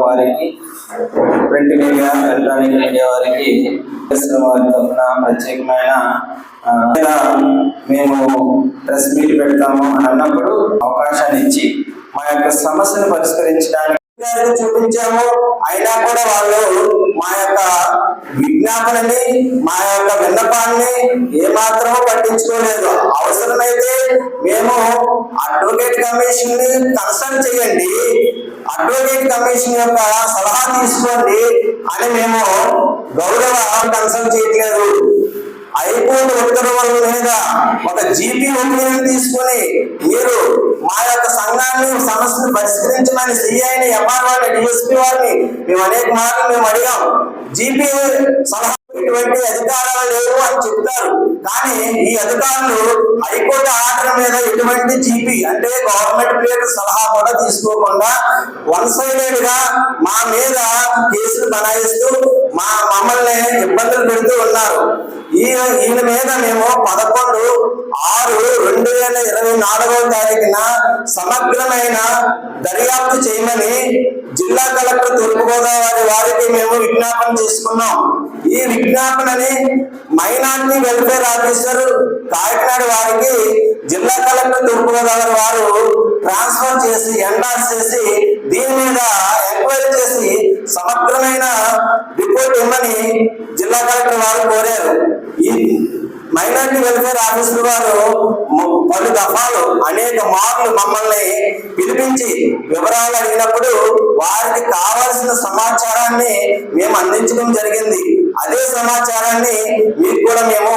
వారికి print media electronic media వారికి వారి తరఫున ప్రత్యేకమైన చేస్తాము అని అన్నప్పుడు అవకాశాన్ని ఇచ్చి మా యొక్క సమస్యను పరిష్కరించడానికి చూపించాము. అయినా కూడా వాళ్ళు మా యొక్క విజ్ఞాపనని మా యొక్క విన్నపాన్ని ఏమాత్రమూ పట్టించుకోలేదు. అవసరమైతే మేము అడ్వకేట్ కమిషన్ని కన్సల్ట్ చేయండి. అడ్వకేట్ కమిషన్ యొక్క సలహా తీసుకోండి అని మేము గౌరవ కన్సల్ట్ చేయట్లేదు. ఐఫోన్ ఉత్తర్వుల మీద ఒక జీపీ ఒపీనియన్ తీసుకొని మీరు మా యొక్క సంఘాన్ని సమస్యను పరిష్కరించమని సిఐని ఎంఆర్ వారిని డిఎస్పీ వారిని మేము అనేక మార్లు మేము అడిగాం. జీపీ సలహా ఎటువంటి అధికారాలు లేవు అని చెప్తారు. కానీ ఈ అధికారులు హైకోర్టు ఆర్డర్ మీద ఎటువంటి జీపీ అంటే గవర్నమెంట్ పేరు సలహా కూడా తీసుకోకుండా వన్ సైడెడ్గా మా మీద కేసులు బనాయిస్తూ మా మమ్మల్ని ఇబ్బందులు పెడుతూ ఉన్నారు. ఈ ఈయన మీద మేము పదకొండు ఆరు రెండు వేల ఇరవై నాలుగవ తారీఖున సమగ్రమైన దర్యాప్తు చేయమని జిల్లా కలెక్టర్ తూర్పుగోదావరి వారికి మేము విజ్ఞాపన చేసుకున్నాం. ఈ విజ్ఞాపనని మైనార్టీ వెల్ఫేర్ ఆఫీసర్ కాకినాడ వారికి జిల్లా కలెక్టర్ తూర్పుగోదావరి వారు ట్రాన్స్ఫర్ చేసి ఎండాస్ చేసి దీని మీద ఎంక్వైరీ చేసి సమగ్రమైన రిపోర్ట్ ఇవ్వమని జిల్లా కలెక్టర్ వారు కోరారు. ఈ మైనార్టీ వెల్ఫేర్ ఆఫీసులు వారు పలు దఫాలు అనేక మార్లు మమ్మల్ని పిలిపించి వివరాలు అడిగినప్పుడు వారికి కావలసిన సమాచారాన్ని మేము అందించడం జరిగింది. అదే సమాచారాన్ని మీకు కూడా మేము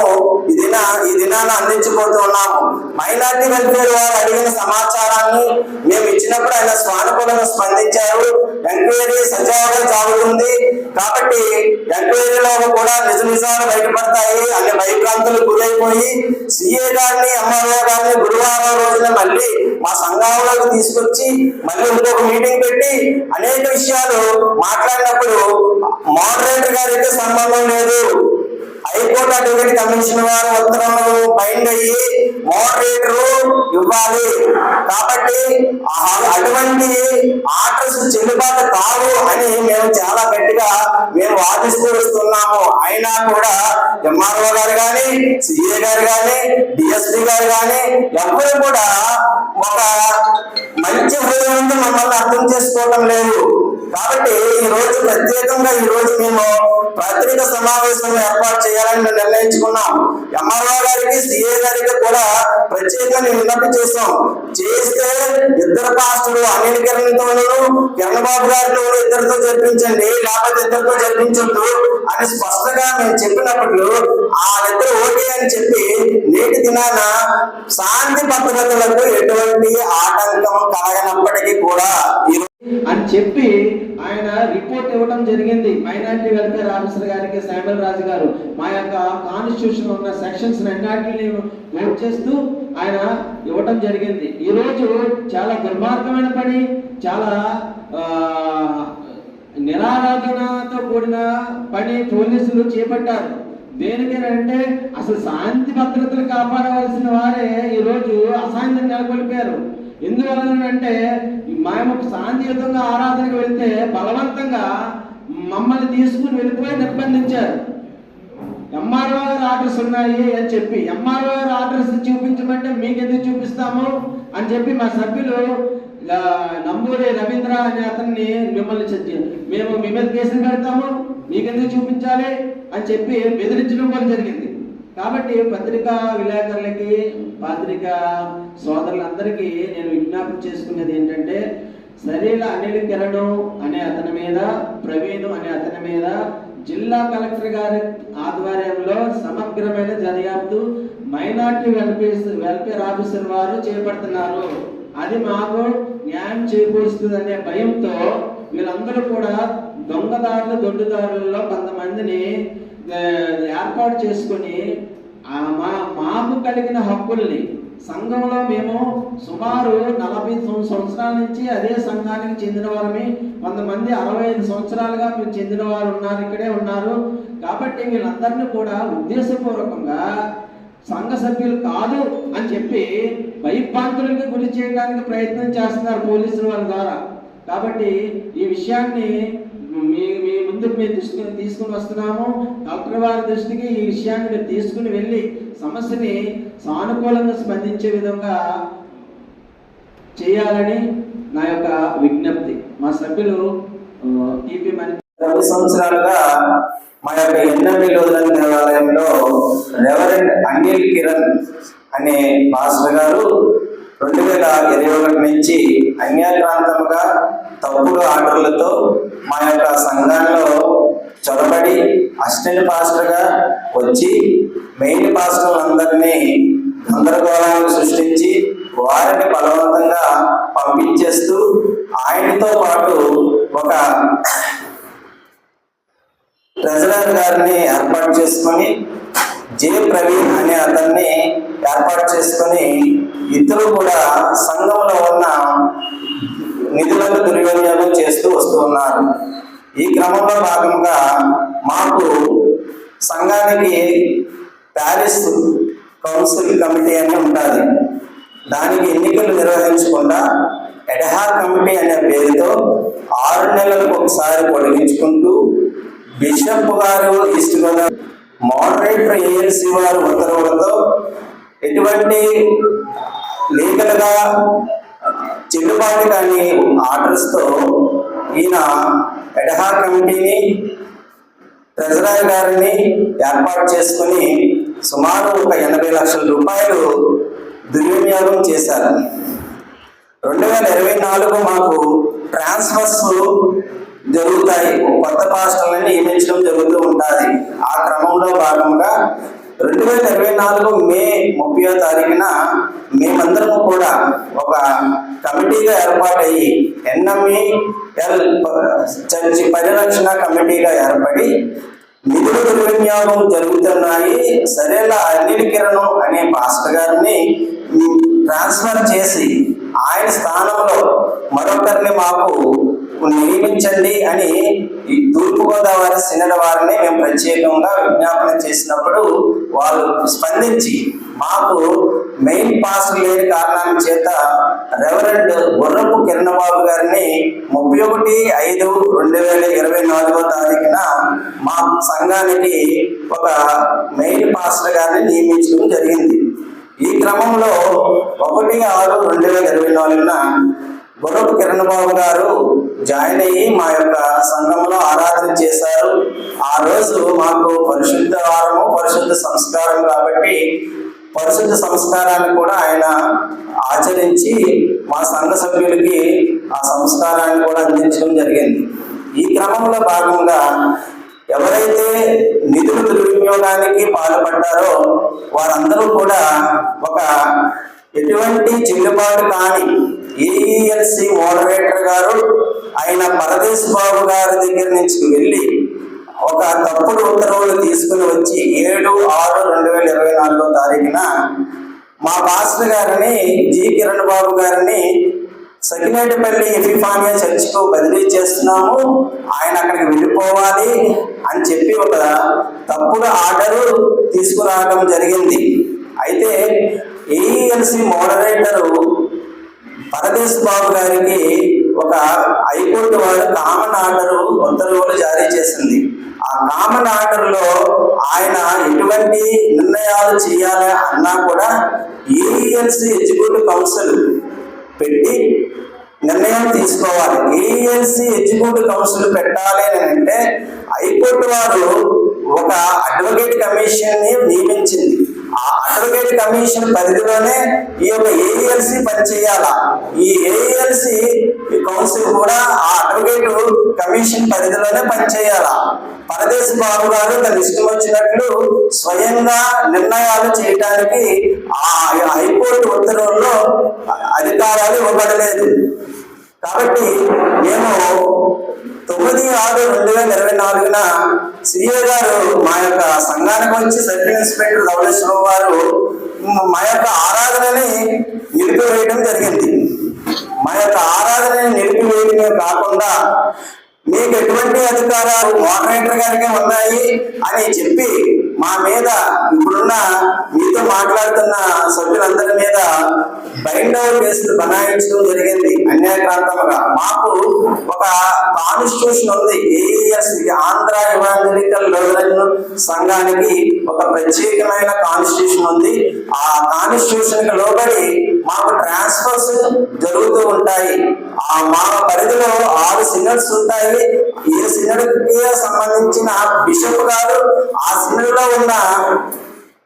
ఈ దిన ఈ దినాన అందించిపోతూ ఉన్నాము. మైనార్టీ వెల్ఫేర్ వారు అడిగిన సమాచారాన్ని మేము ఇచ్చినప్పుడు ఆయన స్వానుకూలంగా స్పందించారు. ఎంక్వైరీ సజావుగా సాగుతుంది. కాబట్టి ఎంక్వైరీలో కూడా నిజ నిజాలు బయటపడతాయి. అన్ని భయభ్రాంతులు గురైపోయి సిఏ గారిని ఎంఆర్ఓ గారిని గురువారం రోజున మళ్ళీ మా సంఘంలోకి తీసుకొచ్చి మళ్ళీ ఇంకొక మీటింగ్ పెట్టి అనేక విషయాలు మాట్లాడినప్పుడు మోడరేటర్ గారికి సంబంధం లేదు. హైకోర్టు అడ్వకేట్ కమిషన్ వారు ఉత్తర్వులు బైండ్ అయ్యి మోడరేటర్ ఇవ్వాలి. అటువంటి ఆర్డర్స్ చెల్లుబాటు కావు అని మేము చాలా గట్టిగా మేము వాదిస్తూ వస్తున్నాము. అయినా కూడా ఎంఆర్ఓ గారు కానీ సిఏ గారు కానీ డిఎస్పీ గారు కానీ ఎవరు కూడా ఒక మంచి హృదయంతో మమ్మల్ని అర్థం చేసుకోవటం లేదు. కాబట్టి ఈ రోజు ప్రత్యేకంగా ఈ రోజు మేము పత్రిక సమావేశం ఏర్పాటు చేయాలని నిర్ణయించుకున్నాం. ఎంఆర్ఓ గారికి సిఏ గారికి కూడా ప్రత్యేకంగా విన్నపి విన్నపం చేసాం చేస్తే ఇద్దరు పాస్టులు అనిల్ కిరణ్ తోను కిరణ్ బాబు గారితో ఇద్దరితో జరిపించండి లేకపోతే ఇద్దరితో జరిపించొద్దు అని స్పష్టంగా మేము చెప్పినప్పుడు ఆ ఇద్దరు ఓకే అని చెప్పి నేటి దినాన శాంతి భద్రతలకు ఎటువంటి ఆటంకం కలగనప్పటికీ కూడా చెప్పి ఆయన రిపోర్ట్ ఇవ్వడం జరిగింది. మైనారిటీ వెల్ఫేర్ ఆఫీసర్ గారికి శామ్యుల్ రాజు గారు. మా యొక్క కాన్స్టిట్యూషన్ ఉన్న సెక్షన్స్ అన్నిటిని నోట్ చేస్తూ ఆయన ఇవ్వడం జరిగింది. ఈరోజు చాలా దుర్మార్గమైన పని చాలా నిరారాధనతో కూడిన పని పోలీసులు చేపట్టారు. దేనికేనంటే అసలు శాంతి భద్రతలు కాపాడవలసిన వారే ఈరోజు అశాంతిని నెలకొల్పారు. ఎందువలనంటే మేము శాంతియుతంగా ఆరాధనకు వెళ్తే బలవంతంగా మమ్మల్ని తీసుకుని వెళ్ళిపోయి నిర్బంధించారు. ఎంఆర్ఓ గారు ఆర్డర్స్ ఉన్నాయి అని చెప్పి ఎంఆర్ఓ గారు ఆర్డర్స్ చూపించమంటే మీకెందుకు చూపిస్తాము అని చెప్పి మా సభ్యులు నంబూరి రవీంద్ర అనే అతన్ని మిమ్మల్ని మేము మీ మీద కేసులు పెడతాము మీకెందుకు చూపించాలి అని చెప్పి బెదిరించడం కూడా జరిగింది. కాబట్టి పత్రికా విలేకరులకి పాత్రిక సోదరులందరికీ నేను విజ్ఞాపన చేసుకునేది ఏంటంటే సరైన అనిల్ కిరణం అనే అతని మీద ప్రవీణ్ అనే అతని మీద జిల్లా కలెక్టర్ గారి ఆధ్వర్యంలో సమగ్రమైన దర్యాప్తు మైనార్టీ వెల్ఫేర్ వెల్ఫేర్ ఆఫీసర్ వారు చేపడుతున్నారు. అది మాకు న్యాయం చేకూరుస్తుంది అనే భయంతో వీళ్ళందరూ కూడా దొంగదారులు దొడ్డుదారులలో కొంతమందిని ఏర్పాటు చేసుకొని మా మాకు కలిగిన హక్కుల్ని సంఘంలో మేము సుమారు నలభై సం- సంవత్సరాల నుంచి అదే సంఘానికి చెందిన వారమే. కొంతమంది అరవై ఐదు సంవత్సరాలుగా మీరు చెందిన వారు ఉన్నారు ఇక్కడే ఉన్నారు. కాబట్టి వీళ్ళందరినీ కూడా ఉద్దేశపూర్వకంగా సంఘ సభ్యులు కాదు అని చెప్పి భయభ్రాంతులకి గురి చేయడానికి ప్రయత్నం చేస్తున్నారు పోలీసుల వాళ్ళ ద్వారా. కాబట్టి ఈ విషయాన్ని మీ మీ ముందుకు తీసుకుని వస్తున్నాము. డాక్టర్ వారి దృష్టికి ఈ విషయాన్ని మీరు తీసుకుని వెళ్ళి సమస్యని సానుకూలంగా స్పందించే విధంగా చేయాలని నా యొక్క విజ్ఞప్తి. మా సభ్యులు టీపీ మని రెండు సంవత్సరాలుగా మా యొక్క ఎన్ఎండి లోదన దేవాలయంలో రెవరెండ్ అనిల్ కిరణ్ అనే మాస్టర్ గారు రెండు వేల ఇరవై ఒకటి నుంచి అన్యాక్రాంతముగా తప్పుడు ఆర్డర్లతో మా యొక్క సంఘాల్లో చొరబడి అసిస్టెంట్ పాస్టర్గా వచ్చి మెయిన్ పాస్టర్లందరినీ గందరగోళాలను సృష్టించి వారిని బలవంతంగా పంపించేస్తూ ఆయనతో పాటు ఒక ట్రెజరర్ గారిని ఏర్పాటు చేసుకొని జే ప్రవీణ్ అనే అతన్ని ఏర్పాటు చేసుకొని ఇద్దరు కూడా సంఘంలో ఉన్న నిధులను దుర్వినియోగం చేస్తూ వస్తున్నారు ఈ క్రమంలో భాగంగా మాకు సంఘానికి ప్యారిస్ కౌన్సిల్ కమిటీ అని ఉంటుంది. దానికి ఎన్నికలు నిర్వహించకుండా ఎడహా కమిటీ అనే పేరుతో ఆరు నెలలకు ఒకసారి పొడిగించుకుంటూ బిషప్ గారు ఈస్ట్ గోదావరి మోడరేటర్ ఏఎల్సి వారు ఉత్తర్వులతో ఎటువంటి లీగల్గా చెల్లుబాటు కాని ఆర్డర్స్తో ఈయన ఎడహా కమిటీని ట్రెజరర్ గారిని ఏర్పాటు చేసుకుని సుమారు ఒక ఎనభై లక్షల రూపాయలు దుర్వినియోగం చేశారు. రెండు వేల ఇరవై నాలుగు మాకు ట్రాన్స్ఫర్స్ జరుగుతాయి. కొత్త పాస్టర్లను నియమించడం జరుగుతూ ఉంటుంది. ఆ క్రమంలో భాగంగా రెండు వేల ఇరవై నాలుగు మే ముప్పయో తారీఖున మేమందరము కూడా ఒక కమిటీగా ఏర్పాటయ్యి ఎన్ఎంఈఎల్ చర్చి పరిరక్షణ కమిటీగా ఏర్పడి నిధుల దుర్వినియోగం జరుగుతున్నాయి. సరేలా అనిల్ కిరణ్ అనే పాస్టర్ గారిని ట్రాన్స్ఫర్ చేసి ఆయన స్థానంలో మరొకరిని మాకు నియమించండి అని ఈ తూర్పుగోదావరి చెందిన వారిని మేము ప్రత్యేకంగా విజ్ఞాపన చేసినప్పుడు వాళ్ళు స్పందించి మాకు మెయిన్ పాస్ లేని కారణాల చేత రెవరెండ్ గుర్రపు కిరణబాబు గారిని ముప్పై ఒకటి ఐదు రెండు వేల ఇరవై నాలుగో తారీఖున మా సంఘానికి ఒక మెయిన్ పాస్టర్ గారిని నియమించడం జరిగింది. ఈ క్రమంలో ఒకటి ఆరు రెండు వేల ఇరవై నాలుగున గుర్రపు కిరణ్ బాబు గారు జాయిన్ అయ్యి మా యొక్క సంఘంలో ఆరాధన చేశారు. ఆ రోజు మాకు పరిశుద్ధ వారము పరిశుద్ధ సంస్కారం కాబట్టి పరిశుద్ధ సంస్కారాన్ని కూడా ఆయన ఆచరించి మా సంఘ సభ్యులకి ఆ సంస్కారాన్ని కూడా అందించడం జరిగింది. ఈ క్రమంలో భాగంగా ఎవరైతే నిధుల దుర్వినియోగానికి పాల్పడ్డారో వారందరూ కూడా ఒక ఎటువంటి చెల్లుబాటు కాని ఏఈఎల్సి మోడరేటర్ గారు ఆయన పరదేశ్ బాబు గారి దగ్గర నుంచి వెళ్ళి ఒక తప్పుడు ఉత్తర్వులు తీసుకుని వచ్చి ఏడు ఆరు రెండు వేల ఇరవై నాలుగో తారీఖున మా పాస్టర్ గారిని జి కిరణ్ బాబు గారిని సకినేటిపల్లి ఎఫిఫానియా చర్చ్కు బదిలీ చేస్తున్నాము. ఆయన అక్కడికి వెళ్ళిపోవాలి అని చెప్పి ఒక తప్పుడు ఆర్డరు తీసుకురావడం జరిగింది. అయితే ఏఈఎల్సి మోడరేటరు పరదేశ్ బాబు గారికి ఒక హైకోర్టు వారు కామన్ ఆర్డర్ ఉత్తర్వులు జారీ చేసింది. ఆ కామన్ ఆర్డర్లో ఆయన ఎటువంటి నిర్ణయాలు చేయాలి అన్నా కూడా ఏఈఎల్సి ఎగ్జిక్యూటివ్ కౌన్సిల్ పెట్టి నిర్ణయం తీసుకోవాలి. ఏఎల్సి ఎగ్జిక్యూటివ్ కౌన్సిల్ పెట్టాలి అని అంటే హైకోర్టు వారు ఒక అడ్వకేట్ కమిషన్ని నియమించింది. ఆ అడ్వకేట్ కమిషన్ పరిధిలోనే ఈ యొక్క ఏఎల్సి పనిచేయాలా? ఈ ఏఎల్సి కౌన్సిల్ కూడా ఆ అడ్వకేట్ కమిషన్ పరిధిలోనే పనిచేయాలా? పరదేశ్ బాబు గారు తన ఇష్టం వచ్చినట్లు స్వయంగా నిర్ణయాలు చేయడానికి ఆ హైకోర్టు ఉత్తర్వుల్లో అధికారాలు ఇవ్వబడలేదు. కాబట్టి మేము తొమ్మిది ఆరు రెండు వేల ఇరవై నాలుగున సిఏ గారు మా యొక్క సంఘానికి వచ్చి సబ్ ఇన్స్పెక్టర్ ధవళేశ్వరం వారు మా యొక్క ఆరాధనని నిలిపివేయడం జరిగింది. మా యొక్క ఆరాధనని నిలిపివేయడమే కాకుండా మీకు ఎటువంటి అధికారాలు మోడరేటర్ గారికి ఉన్నాయి అని చెప్పి మా మీద ఇప్పుడున్న మీతో మాట్లాడుతున్న సభ్యులందరి మీద బైండ్ అవుట్ కేసులు బనాయించడం జరిగింది. అన్యాయక్రాంతముగా మాకు ఒక కాన్స్టిట్యూషన్ ఉంది. ఏఎస్ ఆంధ్ర ఇవాంజలికల్ లూథరన్ సంఘానికి ఒక ప్రత్యేకమైన కాన్స్టిట్యూషన్ ఉంది. ఆ కాన్స్టిట్యూషన్కి లోబడి మాకు ట్రాన్స్ఫర్స్ జరుగుతూ ఉంటాయి. ఆ మా పరిధిలో ఆరు సిన్నర్స్ ఉంటాయి. ఏ సినడ్ సంబంధించిన బిషప్ గారు ఆ సిన్నర్లో లో ఉన్న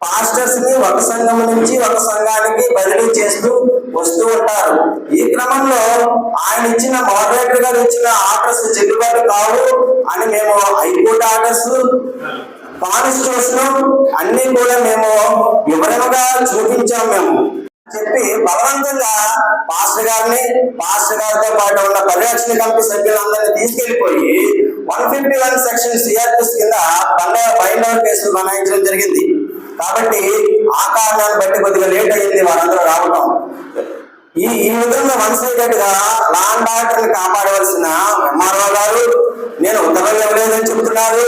పాస్టర్స్ని ఒక సంఘం నుంచి ఒక సంఘానికి బదిలీ చేస్తూ వస్తూ ఉంటారు. ఈ క్రమంలో ఆయన ఇచ్చిన మోడరేటర్ గారు ఇచ్చిన ఆర్డర్స్ చెల్లుబాటు కావు అని మేము హైకోర్టు ఆర్డర్స్ కాన్స్టిట్యూషన్ అన్ని కూడా మేము వివరంగా చూపించాం మేము. చెప్పి బలవంతంగా పాస్టర్ గారిని పాస్టర్ గారితో పాటు ఉన్న పరిరక్షణ కమిటీ సభ్యులందరినీ తీసుకెళ్ళిపోయి one fifty one section CRPC కింద బండ బైండర్ కేసులు బనాయించడం జరిగింది. కాబట్టి ఆ కారణాన్ని బట్టి కొద్దిగా లేట్ అయింది వారందరూ రావటం. ఈ ఈ విధంగా వన్ సైడెడ్గా లాండ్ ఆర్డర్ కాపాడవలసిన ఎంఆర్ఓ గారు నేను ఉత్తర్వులు ఇవ్వలేదని చెబుతున్నారు.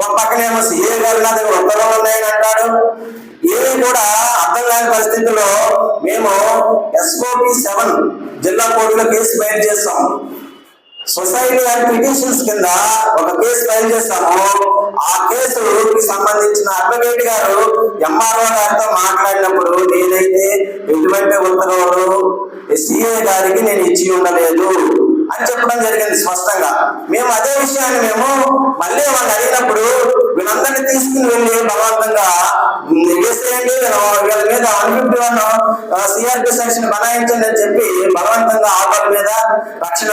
ఒక పక్కనేమో సిఏ గారు నా దగ్గర ఉత్తర్వులు ఉన్నాయని అంటాడు ఏమీ కూడా అర్థం కాని పరిస్థితుల్లో మేము ఎస్ఓపి సెవెన్ జిల్లా కోర్టులో కేసు ఫైల్ చేస్తాం. సొసైటీ అండ్ పిటిషన్స్ కింద ఒక కేసు ఫైల్ చేస్తాము. ఆ కేసుకి సంబంధించిన అడ్వకేట్ గారు ఎంఆర్ఓ గారితో మాట్లాడినప్పుడు నేనైతే ఎటువంటి ఉత్తర్వులు సిఏ గారికి నేను ఇచ్చి ఉండలేదు. అని చెప్పడం జరిగింది స్పష్టంగా. మేము అదే విషయాన్ని మేము మళ్ళీ వాళ్ళు అడిగినప్పుడు వీళ్ళందరినీ తీసుకుని వెళ్ళి బలవంతంగా వేసేయండి వీళ్ళ మీద one fifty one CRP section బనాయించండి అని చెప్పి బలవంతంగా ఆటోల మీద రక్షణ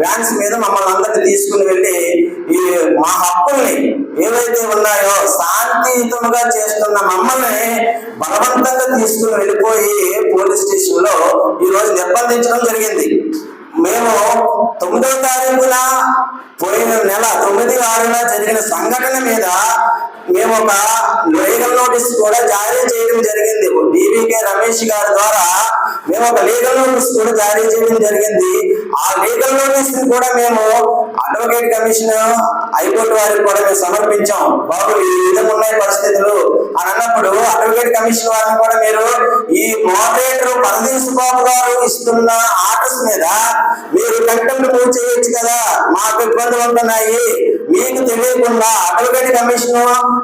వ్యాన్స్ మీద మమ్మల్ని అందరినీ తీసుకుని వెళ్ళి ఈ మా హక్కుల్ని ఏవైతే ఉన్నాయో శాంతియుతముగా చేస్తున్న మమ్మల్ని బలవంతంగా తీసుకుని వెళ్ళిపోయి పోలీస్ స్టేషన్లో ఈ రోజు నిర్బంధించడం జరిగింది. మేము తొమ్మిదో తారీఖున పోయిన నెల తొమ్మిది ఆరున జరిగిన సంఘటన మీద మేము ఒక లీగల్ నోటీస్ కూడా జారీ చేయడం జరిగింది. డివికే రమేష్ గారి ద్వారా మేము ఒక లీగల్ నోటీస్ కూడా జారీ చేయడం జరిగింది. ఆ లీగల్ నోటీస్ కూడా మేము అడ్వకేట్ కమిషన్ హైకోర్టు వారికి కూడా మేము సమర్పించాం. బాబు ఈ విధంగా ఉన్నాయి పరిస్థితులు అని అన్నప్పుడు అడ్వకేట్ కమిషన్ వారిని కూడా మీరు ఈ మోడరేటర్ పరదీశ్ బాబు గారు ఇస్తున్న ఆర్డర్స్ మీద మీరు కంటెంట్ మూవ్ చేయొచ్చు కదా? మాకు ఇబ్బందులు ఉంటున్నాయి. మీకు తెలియకుండా అడ్వకేట్ కమిషన్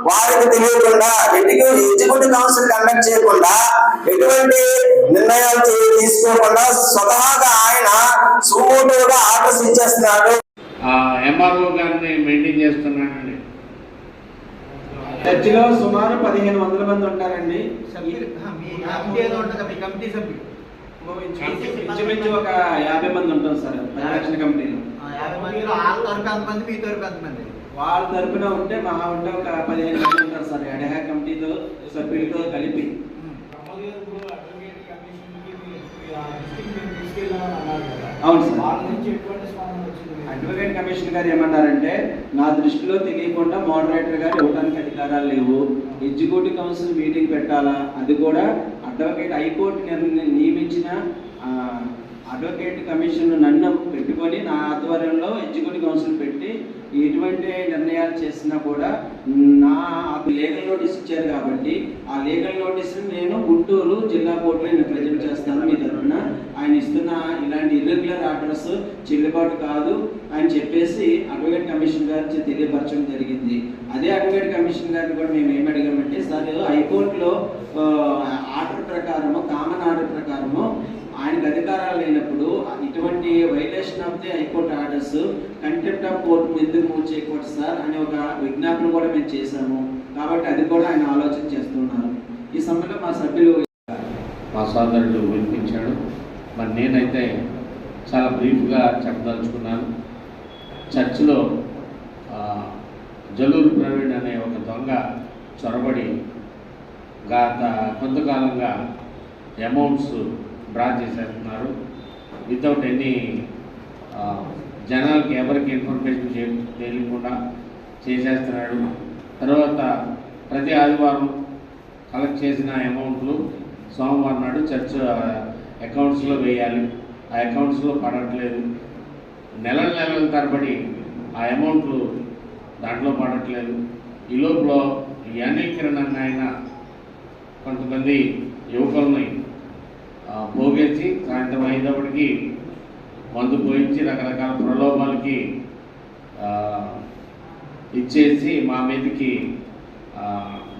వారికి తెలియకుండా ఎగ్జిక్యూటివ్ కౌన్సిల్ కండక్ట్ చేయకుండా ఎటువంటి నిర్ణయాలు తీసుకోకుండా స్వతహాగా ఆయన సుమోటుగా ఆర్డర్స్ ఇచ్చేస్తున్నాడు. ఎంఆర్ఓ గారిని మెయింటైన్ చేస్తున్నానండి. చర్చిలో సుమారు పదిహేను వందల మంది ఉంటారండి. మీ మీ ఇంచుమించు ఒక యాభై మంది ఉంటాం సార్ పరిరక్షణ కమిటీలో. ఆ, యాభై మందిలో వాళ్ళ తరపు ఎంతమంది మీ తరపు ఎంతమంది? వాళ్ళ తరపున ఉంటే మహా ఉంటే ఒక పదిహేను మంది ఉంటారు సార్ ఎడహా కమిటీతో సభ్యులతో కలిపి. అవును సార్. అడ్వకేట్ కమిషన్ గారు ఏమన్నారంటే నా దృష్టిలో తెలియకుండా మోడరేటర్ గారు ఇవ్వడానికి అధికారాలు లేవు. ఎగ్జిక్యూటివ్ కౌన్సిల్ మీటింగ్ పెట్టాలా? అది కూడా అడ్వకేట్ హైకోర్టు నియమించిన అడ్వకేట్ కమిషన్ నన్ను పెట్టుకొని నా ఆధ్వర్యంలో ఎగ్జిక్యూటివ్ కౌన్సిల్ పెట్టి ఎటువంటి నిర్ణయాలు చేసినా కూడా నా లీగల్ నోటీస్ ఇచ్చారు కాబట్టి ఆ లీగల్ నోటీస్ నేను గుంటూరు జిల్లా కోర్టులో నేను ప్రజెంట్ చేస్తాను మీ తరఫున. ఆయన ఇస్తున్న ఇలాంటి ఇర్రెగ్యులర్ ఆర్డర్స్ చెల్లుబాటు కాదు అని చెప్పేసి అడ్వకేట్ కమిషన్ గారికి తెలియపరచడం జరిగింది. అదే అడ్వకేట్ కమిషన్ గారిని కూడా మేము ఏం అడిగామంటే సార్ హైకోర్టులో ఆర్డర్ ప్రకారము కామన్ ఆర్డర్ ప్రకారము ఆయనకు అధికారాలు లేనప్పుడు ఇటువంటి violation of the high court orders contempt of court ఎందుకు మూవ్ చేయకూడదు సార్? అనే ఒక విజ్ఞాపన కూడా మేము చేశాము. కాబట్టి అది కూడా ఆయన ఆలోచన చేస్తున్నారు. ఈ సమయంలో మా సభ్యులు మా సోదరుడు వినిపించాడు మరి నేనైతే చాలా బ్రీఫ్గా చెప్పదలుచుకున్నాను. చర్చిలో ఆ, జల్లూరు ప్రవీణ్ అనే ఒక దొంగ చొరబడి గత కొంతకాలంగా అమౌంట్స్ డ్రా చేసేస్తున్నారు. వితౌట్ ఎనీ జనాలకి ఎవరికి ఇన్ఫర్మేషన్ చే తెలియకుండా చేసేస్తున్నాడు. తర్వాత ప్రతి ఆదివారం కలెక్ట్ చేసిన అమౌంట్లు సోమవారం నాడు చర్చ్ అకౌంట్స్లో వేయాలి. ఆ అకౌంట్స్లో పడట్లేదు. నెలల నెలల తరబడి ఆ అమౌంట్లు దాంట్లో పడట్లేదు. ఈ లోపల ఈ అనిల్ కిరణ్ ఆయన కొంతమంది యువకుల్ని పోగేసి సాయంత్రం అయినప్పటికీ మందు పోయించి రకరకాల ప్రలోభాలకి ఇచ్చేసి మా మీదకి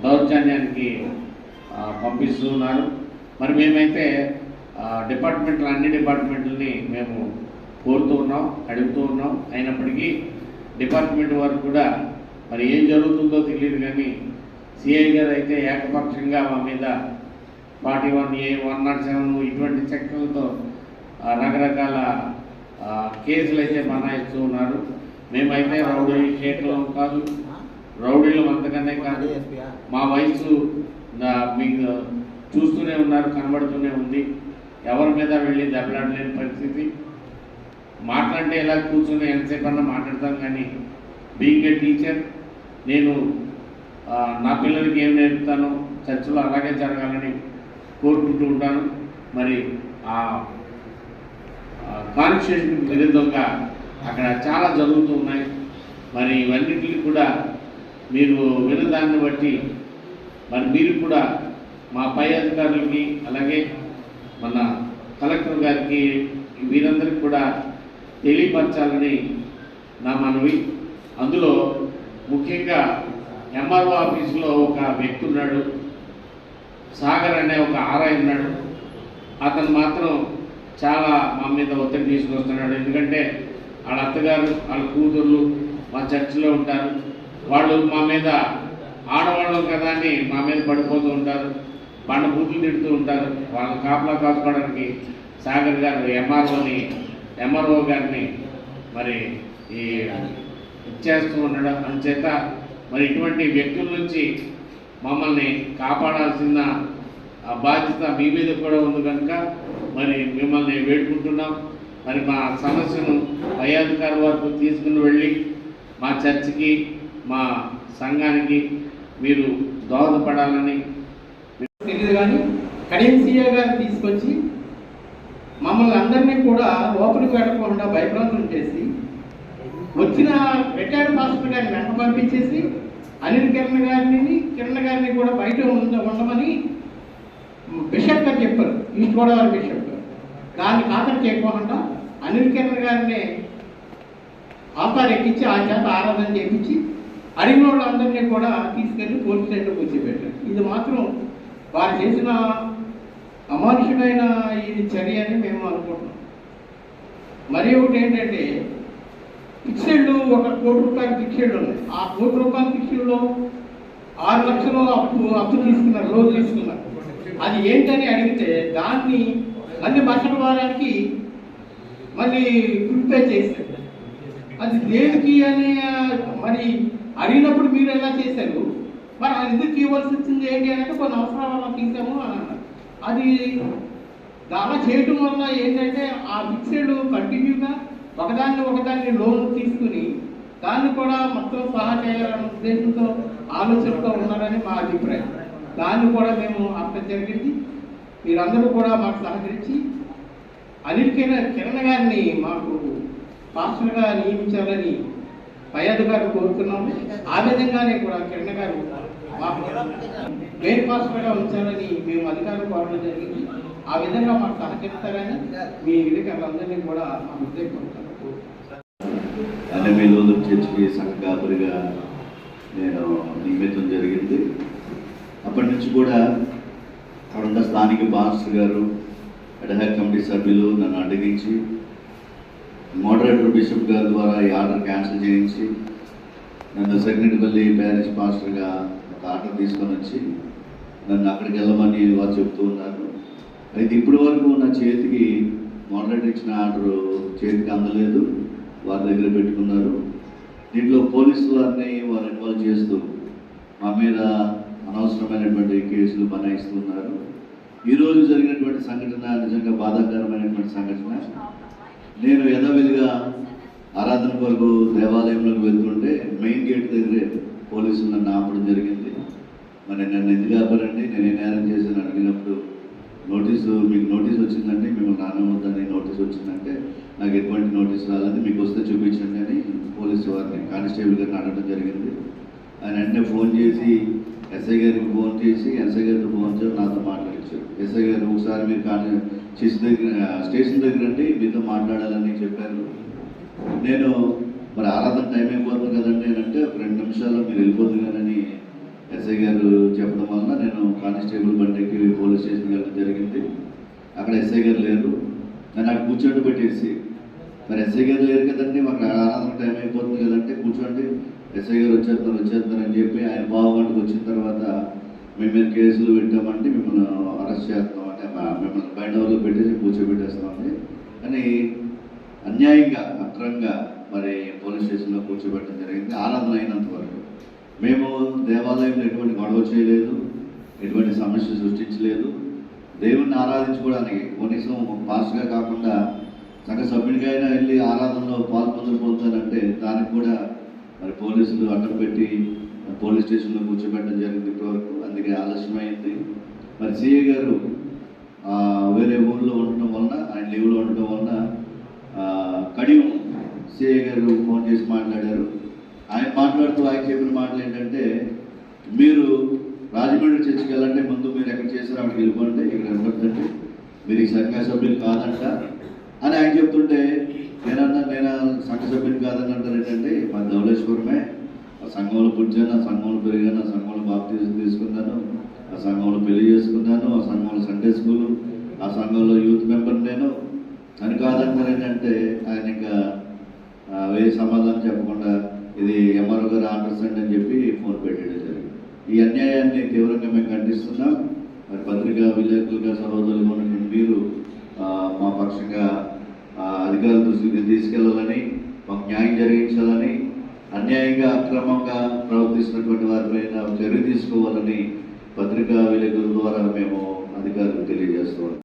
దౌర్జన్యానికి పంపిస్తున్నారు. మరి మేమైతే డిపార్ట్మెంట్లు అన్ని డిపార్ట్మెంట్లని మేము కోరుతూ ఉన్నాం అడుగుతూ ఉన్నాం. అయినప్పటికీ డిపార్ట్మెంట్ వారు కూడా మరి ఏం జరుగుతుందో తెలియదు కానీ సిఐ గారు అయితే ఏకపక్షంగా మా మీద forty one A one not seven ఇటువంటి సెక్షన్లతో ఆ, రకరకాల కేసులు అయితే బనాయిస్తూ ఉన్నారు. మేమైతే రౌడీ షేట్లు కాదు రౌడీలు అంతకనే కాదు. మా వయసు మీకు చూస్తూనే ఉన్నారు కనబడుతూనే ఉంది. ఎవరి మీద వెళ్ళి దెబ్బలాడలేని పరిస్థితి. మాట్లాడితే ఎలా కూర్చొని ఎంతసేపు అన్నా మాట్లాడతాం కానీ బీయింగ్ ఏ టీచర్ నేను నా పిల్లలకి ఏం నేర్పుతానో చర్చలో అలాగే జరగాలని కోరుకుంటూ ఉంటాను. మరి ఆ కాన్స్టిట్యూషన్ విరుద్ధంగా అక్కడ చాలా జరుగుతూ ఉన్నాయి. మరి ఇవన్నిటిని కూడా మీరు వినదాన్ని బట్టి మరి మీరు కూడా మా పై అధికారులకి అలాగే మన కలెక్టర్ గారికి వీరందరికీ కూడా తెలియపరచాలని నా మనవి. అందులో ముఖ్యంగా ఎంఆర్ఓ ఆఫీసులో ఒక వ్యక్తి ఉన్నాడు సాగర్ అనే ఒక ఆర్ఐ ఉన్నాడు. అతను మాత్రం చాలా మా మీద ఒత్తిడి తీసుకొస్తున్నాడు. ఎందుకంటే వాళ్ళ అత్తగారు వాళ్ళ కూతుర్లు మా చర్చిలో ఉంటారు. వాళ్ళు మా మీద ఆడవాళ్ళం కదా అని మా మీద పడిపోతూ ఉంటారు. బండ బూతులు తిడుతూ ఉంటారు. వాళ్ళ కాపలా కాసుకోవడానికి సాగర్ గారు ఎంఆర్ఓని ఎంఆర్ఓ గారిని మరి ఈ ఇచ్చేస్తూ ఉండడం. అంచేత మరి ఇటువంటి వ్యక్తుల నుంచి మమ్మల్ని కాపాడాల్సిన ఆ బాధ్యత మీ మీద కూడా ఉంది కనుక మరి మిమ్మల్ని వేడుకుంటున్నాం. మరి మా సమస్యను పై వరకు తీసుకుని వెళ్ళి మా చర్చికి మా సంఘానికి మీరు దోహదపడాలని కానీ కడియం గారిని తీసుకొచ్చి మమ్మల్ని అందరినీ కూడా లోపలికి పెట్టకుండా భయభ్రాంతులు చేసి వచ్చిన రిటైర్డ్ మాస్టర్ గారిని వెంట పంపించేసి అనిల్ కిరణ్ గారిని కిరణ్ గారిని కూడా బయట ఉండ ఉండమని బిషప్ గారు చెప్పారు. ఈస్ట్ గోదావరి బిషప్ దాన్ని ఖాతరు చేయకుండా అనిల్ కిరణ్ గారిని ఆల్తార్ ఎక్కించి ఆ చేత ఆరాధన చేయించి అడిగిన వాళ్ళందరినీ కూడా తీసుకెళ్ళి పోలీస్ స్టేషన్లో కూర్చోబెట్టారు ఇది మాత్రం వారు చేసిన అమానుషమైన ఇది చర్య అని మేము అనుకుంటున్నాం. మరి ఒకటి ఏంటంటే ఫిక్స్డ్ ఒక కోటి రూపాయల ఫిక్స్డ్ ఉంది. ఆ కోటి రూపాయల ఫిక్స్డ్లో ఆరు లక్షలు అప్పు అప్పు తీసుకున్నారు లోన్ తీసుకున్నారు. అది ఏంటని అడిగితే దాన్ని మళ్ళీ మరుసటి వారానికి మళ్ళీ ప్రిపే చేశారు. అది దేనికి అని మరి అడిగినప్పుడు మీరు ఎలా చేశారు? మరి అది ఎందుకు ఇవ్వాల్సి వచ్చింది ఏంటి అని అంటే కొన్ని అవసరాల వల్ల అని అది అలా చేయటం వల్ల ఏంటంటే ఆ ఫిక్స్డ్ కంటిన్యూగా ఒకదాన్ని ఒకదాన్ని లోన్ తీసుకుని దాన్ని కూడా మొత్తం సహా చేయాలనే ఉద్దేశంతో ఆలోచనతో ఉన్నారని మా అభిప్రాయం. దాన్ని కూడా మేము అర్థం జరిగింది. మీరందరూ కూడా మాకు సహకరించి అనిల్ కిరణ్ కిరణ్ గారిని మాకు పాస్టర్గా నియమించాలని పై అధికారులు కోరుతున్నాము. ఆ విధంగానే కూడా కిరణ్ గారు మాకు పాస్ కూడా ఉంచాలని మేము అధికారులు కోరడం జరిగింది. ఆ విధంగా మాకు సహకరిస్తారని మీ విలేకరులందరినీ కూడా మా ఉద్దేశిస్తున్నాను ఎనిమిది చర్చికి సంకాపురిగా నేను నియమితం జరిగింది. అప్పటి నుంచి కూడా అక్కడ ఉన్న స్థానిక పాస్టర్ గారు అడహాక్ కమిటీ సభ్యులు నన్ను అడిగించి మోడరేటర్ బిషప్ గారి ద్వారా ఈ ఆర్డర్ క్యాన్సిల్ చేయించి నన్ను సెక్రటరీపల్లి ప్యారిస్ పాస్టర్గా ఒక ఆర్డర్ తీసుకొని వచ్చి నన్ను అక్కడికి వెళ్ళమని వారు చెప్తూ ఉన్నారు. అయితే ఇప్పటి వరకు నా చేతికి మోడరేట్ ఇచ్చిన ఆర్డర్ చేతికి అందలేదు. వారి దగ్గర పెట్టుకున్నారు. దీంట్లో పోలీసు వారిని వారు ఇన్వాల్వ్ చేస్తూ మా మీద అనవసరమైనటువంటి కేసులు బనాయిస్తున్నారు ఈరోజు జరిగినటువంటి సంఘటన నిజంగా బాధాకరమైనటువంటి సంఘటన. నేను యథావిధిగా ఆరాధన కొరకు దేవాలయంలోకి వెళ్తుంటే మెయిన్ గేట్ దగ్గరే పోలీసులు నన్ను ఆపడం జరిగింది. మరి నన్ను ఎందుకు ఆపారండి? నేను ఏ నేరం చేశాను అడిగినప్పుడు నోటీసు మీకు నోటీస్ వచ్చిందండి మిమ్మల్ని రానివ్వద్దని నోటీస్ వచ్చిందంటే నాకు ఎటువంటి నోటీస్ రాలేదు మీకు వస్తే చూపించండి అని పోలీసు వారిని కానిస్టేబుల్ గారిని అడగడం జరిగింది. ఆయన వెంటనే ఫోన్ చేసి ఎస్ఐ గారికి ఫోన్ చేసి ఎస్ఐ గారితో ఫోన్ చేసి నాతో మాట్లాడించారు. ఎస్ఐ గారు ఒకసారి మీరు కాని చేసి దగ్గర స్టేషన్ దగ్గర అండి మీతో మాట్లాడాలని చెప్పారు. నేను మరి ఆరాధన టైం అయిపోతుంది కదండి అంటే ఒక రెండు నిమిషాల్లో మీరు వెళ్ళిపోతున్నారని ఎస్ఐ గారు చెప్పడం వలన నేను కానిస్టేబుల్ బండికి పోలీస్ స్టేషన్ వెళ్ళడం జరిగింది. అక్కడ ఎస్ఐ గారు లేరు. నన్ను అక్కడ కూర్చోండి పెట్టేసి. మరి ఎస్ఐ గారు లేరు కదండి మాకు ఆరాధన టైం అయిపోతుంది కదంటే కూర్చోండి. ఎస్ఐ గారు వచ్చేస్తారు వచ్చేస్తారని చెప్పి ఆయన బాగుంటుంది వచ్చిన తర్వాత మేము కేసులు పెట్టామంటే మిమ్మల్ని అరెస్ట్ చేస్తామంటే మిమ్మల్ని బయట వాళ్ళు పెట్టేసి కూర్చోబెట్టేస్తామండి కానీ అన్యాయంగా అక్రంగా మరి పోలీస్ స్టేషన్లో కూర్చోబెట్టడం జరిగింది. ఆరాధన అయినంత వరకు. మేము దేవాలయంలో ఎటువంటి గొడవ చేయలేదు ఎటువంటి సమస్య సృష్టించలేదు. దేవుణ్ణి ఆరాధించుకోవడానికి కనీసం పాస్గా కాకుండా సంఘ సభ్యుడిగా అయినా వెళ్ళి ఆరాధనలో పాల్పొందబోతానంటే దానికి కూడా మరి పోలీసులు అడ్డం పెట్టి పోలీస్ స్టేషన్లో కూర్చోబెట్టడం జరిగింది ఇప్పటివరకు. అందుకే ఆలస్యమైంది మరి సిఏ గారు వేరే ఊళ్ళో ఉండటం వలన ఆయన లీవ్లో ఉండటం వలన కడియం సిఐ గారు ఫోన్ చేసి మాట్లాడారు. ఆయన మాట్లాడుతూ ఆయన చెప్పిన మాటలు ఏంటంటే మీరు రాజమండ్రి చర్చికి వెళ్ళంటే ముందు మీరు ఎక్కడ చేశారో అక్కడికి వెళ్ళిపోండి ఇక్కడ ఉండొద్దండి మీరు ఈ సంఘ సభ్యులు కాదంట అని ఆయన చెప్తుంటే నేనన్నా నేను సంఘ సభ్యులు కాదని అంటారు ఏంటంటే మా ధవళేశ్వరమే. ఆ సంఘంలో పుట్టాను ఆ సంఘంలో పెరిగాను ఆ సంఘంలో బాప్తీసం తీసుకున్నాను ఆ సంఘంలో పెళ్ళి చేసుకున్నాను ఆ సంఘంలో సండే స్కూల్ ఆ సంఘంలో యూత్ మెంబర్ నేను. అని కాదంటారు ఏంటంటే ఆయన ఇంకా వేరే సమాధానం చెప్పకుండా ఇది ఎంఆర్ఓ గారు ఆర్డర్స్ అండి అని చెప్పి ఫోన్ పెట్టడం జరిగింది. ఈ అన్యాయాన్ని తీవ్రంగా మేము ఖండిస్తున్నాం. మరి పత్రికా విలేకరులుగా సహోదరులుగా ఉన్నటువంటి మీరు మా పక్షంగా అధికారుల దృష్టికి తీసుకెళ్ళాలని మాకు న్యాయం జరిగించాలని అన్యాయంగా అక్రమంగా ప్రవర్తిస్తున్నటువంటి వారిపైన చర్య తీసుకోవాలని పత్రికా విలేకరుల ద్వారా మేము అధికారులకు తెలియజేస్తున్నాం.